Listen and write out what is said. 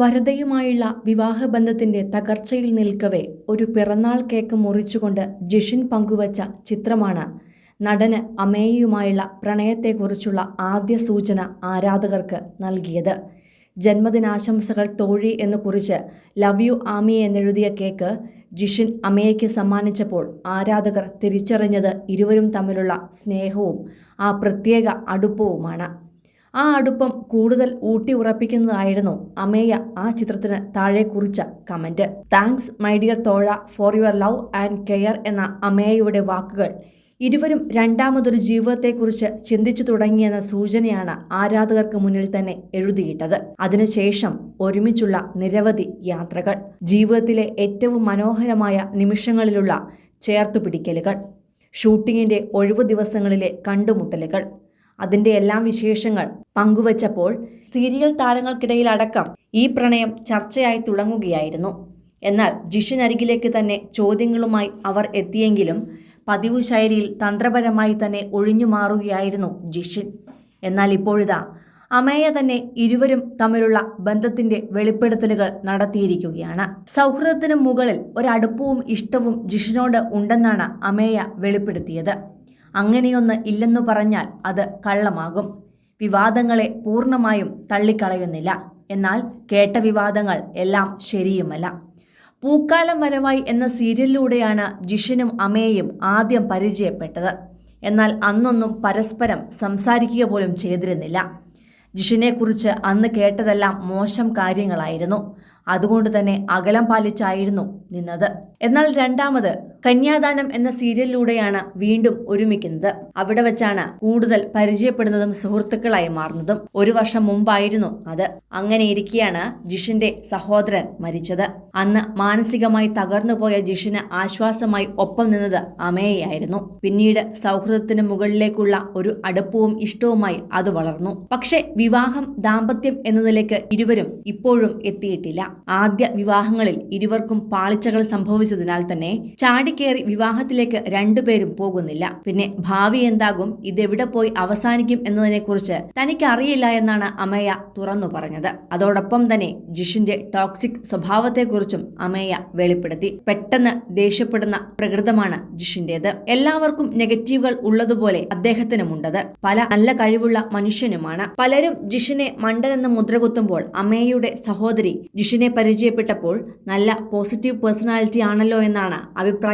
വരദയുമായുള്ള വിവാഹബന്ധത്തിന്റെ തകർച്ചയിൽ നിൽക്കവേ ഒരു പിറന്നാൾ കേക്ക് മുറിച്ചുകൊണ്ട് ജിഷിൻ പങ്കുവച്ച ചിത്രമാണ്. നടന് അമേയയുമായുള്ള പ്രണയത്തെക്കുറിച്ചുള്ള ആദ്യ സൂചന ആരാധകർക്ക് നൽകിയത്. ജന്മദിനാശംസകൾ തോഴി എന്ന് കുറിച്ച് ലവ് യു ആമി എന്നെഴുതിയ കേക്ക് ജിഷിൻ അമേയ്ക്ക് സമ്മാനിച്ചപ്പോൾ ആരാധകർ തിരിച്ചറിഞ്ഞത് ഇരുവരും തമ്മിലുള്ള സ്നേഹവും ആ പ്രത്യേക അടുപ്പവുമാണ്. ആ അടുപ്പം കൂടുതൽ ഊട്ടി ഉറപ്പിക്കുന്നതായിരുന്നു അമേയ ആ ചിത്രത്തിന് താഴെ കുറിച്ച comment. Thanks my dear Thozha for your love and care എന്ന അമേയയുടെ വാക്കുകൾ ഇരുവരും രണ്ടാമതൊരു ജീവിതത്തെക്കുറിച്ച് ചിന്തിച്ചു തുടങ്ങിയെന്ന സൂചനയാണ് ആരാധകർക്ക് മുന്നിൽ തന്നെ എഴുതിയിട്ടത്. അതിനുശേഷം ഒരുമിച്ചുള്ള നിരവധി യാത്രകൾ ജീവിതത്തിലെ ഏറ്റവും മനോഹരമായ നിമിഷങ്ങളിലുള്ള ചേർത്തുപിടിക്കലുകൾ ഷൂട്ടിങ്ങിന്റെ ഒഴിവു ദിവസങ്ങളിലെ കണ്ടുമുട്ടലുകൾ അതിന്റെ എല്ലാം വിശേഷങ്ങൾ പങ്കുവച്ചപ്പോൾ സീരിയൽ താരങ്ങൾക്കിടയിലടക്കം ഈ പ്രണയം ചർച്ചയായി തുടങ്ങുകയായിരുന്നു. എന്നാൽ ജിഷിനരികിലേക്ക് തന്നെ ചോദ്യങ്ങളുമായി അവർ എത്തിയെങ്കിലും പതിവ് ശൈലിയിൽ തന്ത്രപരമായി തന്നെ ഒഴിഞ്ഞു മാറുകയായിരുന്നു ജിഷിൻ. എന്നാൽ ഇപ്പോഴിതാ അമേയ തന്നെ ഇരുവരും തമ്മിലുള്ള ബന്ധത്തിന്റെ വെളിപ്പെടുത്തലുകൾ നടത്തിയിരിക്കുകയാണ്. സൗഹൃദത്തിനു മുകളിൽ ഒരടുപ്പവും ഇഷ്ടവും ജിഷിനോട് ഉണ്ടെന്നാണ് അമേയ വെളിപ്പെടുത്തിയത്. അങ്ങനെയൊന്ന് ഇല്ലെന്നു പറഞ്ഞാൽ അത് കള്ളമാകും. വിവാദങ്ങളെ പൂർണമായും തള്ളിക്കളയുന്നില്ല. എന്നാൽ കേട്ട വിവാദങ്ങൾ എല്ലാം ശരിയുമല്ല. പൂക്കാലം വരവായി എന്ന സീരിയലിലൂടെയാണ് ജിഷനും അമേയും ആദ്യം പരിചയപ്പെട്ടത്. എന്നാൽ അന്നൊന്നും പരസ്പരം സംസാരിക്കുക പോലും ചെയ്തിരുന്നില്ല. ജിഷിനെക്കുറിച്ച് അന്ന് കേട്ടതെല്ലാം മോശം കാര്യങ്ങളായിരുന്നു. അതുകൊണ്ട് തന്നെ അകലം പാലിച്ചായിരുന്നു നിന്നത്. എന്നാൽ രണ്ടാമത് കന്യാദാനം എന്ന സീരിയലിലൂടെയാണ് വീണ്ടും ഒരുമിക്കുന്നത്. അവിടെ വെച്ചാണ് കൂടുതൽ പരിചയപ്പെടുന്നതും സുഹൃത്തുക്കളായി മാറുന്നതും. ഒരു വർഷം മുമ്പായിരുന്നു അത്. അങ്ങനെ ഇരിക്കെയാണ് ജിഷിന്റെ സഹോദരൻ മരിച്ചത്. അന്ന് മാനസികമായി തകർന്നുപോയ ജിഷിന് ആശ്വാസമായി ഒപ്പം നിന്നത് അമേയായിരുന്നു പിന്നീട് സൗഹൃദത്തിന് മുകളിലേക്കുള്ള ഒരു അടുപ്പവും ഇഷ്ടവുമായി അത് വളർന്നു. പക്ഷേ വിവാഹം ദാമ്പത്യം എന്നതിലേക്ക് ഇരുവരും ഇപ്പോഴും എത്തിയിട്ടില്ല. ആദ്യ വിവാഹങ്ങളിൽ ഇരുവർക്കും പാളിച്ചകൾ സംഭവിച്ചതിനാൽ തന്നെ ചാടിക്കേറി വിവാഹത്തിലേക്ക് രണ്ടുപേരും പോകുന്നില്ല. പിന്നെ ഭാവി എന്താകും? ഇതെവിടെ പോയി അവസാനിക്കും എന്നതിനെക്കുറിച്ച് തനിക്ക് അറിയില്ല എന്നാണ് അമയ തുറന്നു പറഞ്ഞത്. അതോടൊപ്പം തന്നെ ജിഷിന്റെ ടോക്സിക് സ്വഭാവത്തെക്കുറിച്ചും അമയ വെളിപ്പെടുത്തി. പെട്ടെന്ന് ദേഷ്യപ്പെടുന്ന പ്രകൃതമാണ് ജിഷിന്റേത്. എല്ലാവർക്കും നെഗറ്റീവുകൾ ഉള്ളതുപോലെ അദ്ദേഹത്തിനുമുണ്ടത്. പല നല്ല കഴിവുള്ള മനുഷ്യനുമാണ്. പലരും ജിഷിനെ മണ്ടനെന്ന് മുദ്രകുത്തുമ്പോൾ അമേയുടെ സഹോദരി ജിഷിനെ പരിചയപ്പെട്ടപ്പോൾ നല്ല പോസിറ്റീവ് പേഴ്സണാലിറ്റി ആണല്ലോ എന്നാണ്